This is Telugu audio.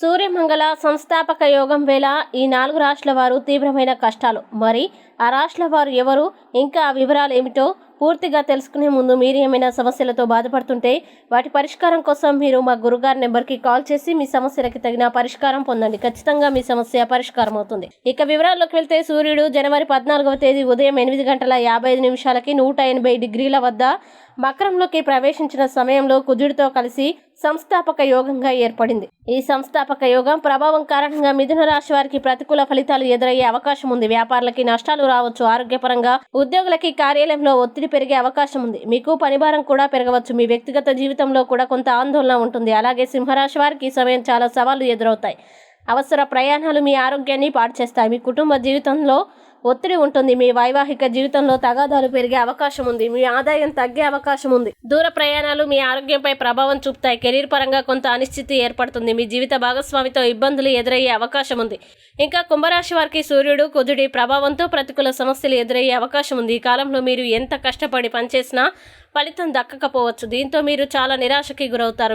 సూర్యమంగళ సంస్థాపక యోగం వేళ ఈ నాలుగు రాష్ట్రాల వారు తీవ్రమైన కష్టాలు. మరి ఆ రాష్ట్రాల వారు ఎవరు? ఇంకా ఆ వివరాలు ఏమిటో పూర్తిగా తెలుసుకునే ముందు మీరు ఏమైనా సమస్యలతో బాధపడుతుంటే వాటి పరిష్కారం కోసం మీరు మా గురుగారి నెంబర్కి కాల్ చేసి మీ సమస్యలకి తగిన పరిష్కారం పొందండి. ఖచ్చితంగా మీ సమస్య పరిష్కారం అవుతుంది. ఇక వివరాల్లోకి వెళ్తే సూర్యుడు జనవరి పద్నాలుగవ తేదీ ఉదయం ఎనిమిది గంటల యాభై ఐదు నిమిషాలకి నూట ఎనభై డిగ్రీల వద్ద మకరంలోకి ప్రవేశించిన సమయంలో కుజుడితో కలిసి సంస్థాపక యోగంగా ఏర్పడింది. ఈ సంస్థాపక యోగం ప్రభావం కారణంగా మిథున రాశి వారికి ప్రతికూల ఫలితాలు ఎదురయ్యే అవకాశం ఉంది. వ్యాపారులకి నష్టాలు రావచ్చు. ఆరోగ్యపరంగా ఉద్యోగులకి కార్యాలయంలో ఒత్తిడి పెరిగే అవకాశం ఉంది. మీకు పనిభారం కూడా పెరగవచ్చు. మీ వ్యక్తిగత జీవితంలో కూడా కొంత ఆందోళన ఉంటుంది. అలాగే సింహరాశి వారికి ఈ సమయం చాలా సవాళ్ళు ఎదురవుతాయి. అవసర ప్రయాణాలు మీ ఆరోగ్యాన్ని పాడు చేస్తాయి. మీ కుటుంబ జీవితంలో ఒత్తిడి ఉంటుంది. మీ వైవాహిక జీవితంలో తగాదాలు పెరిగే అవకాశం ఉంది. మీ ఆదాయం తగ్గే అవకాశం ఉంది. దూర ప్రయాణాలు మీ ఆరోగ్యంపై ప్రభావం చూపుతాయి. కెరీర్ పరంగా కొంత అనిశ్చితి ఏర్పడుతుంది. మీ జీవిత భాగస్వామితో ఇబ్బందులు ఎదురయ్యే అవకాశం ఉంది. ఇంకా కుంభరాశి వారికి సూర్యుడు కుజుడి ప్రభావంతో ప్రతికూల సమస్యలు ఎదురయ్యే అవకాశం ఉంది. ఈ కాలంలో మీరు ఎంత కష్టపడి పనిచేసినా ఫలితం దక్కకపోవచ్చు. దీంతో మీరు చాలా నిరాశకి గురవుతారు.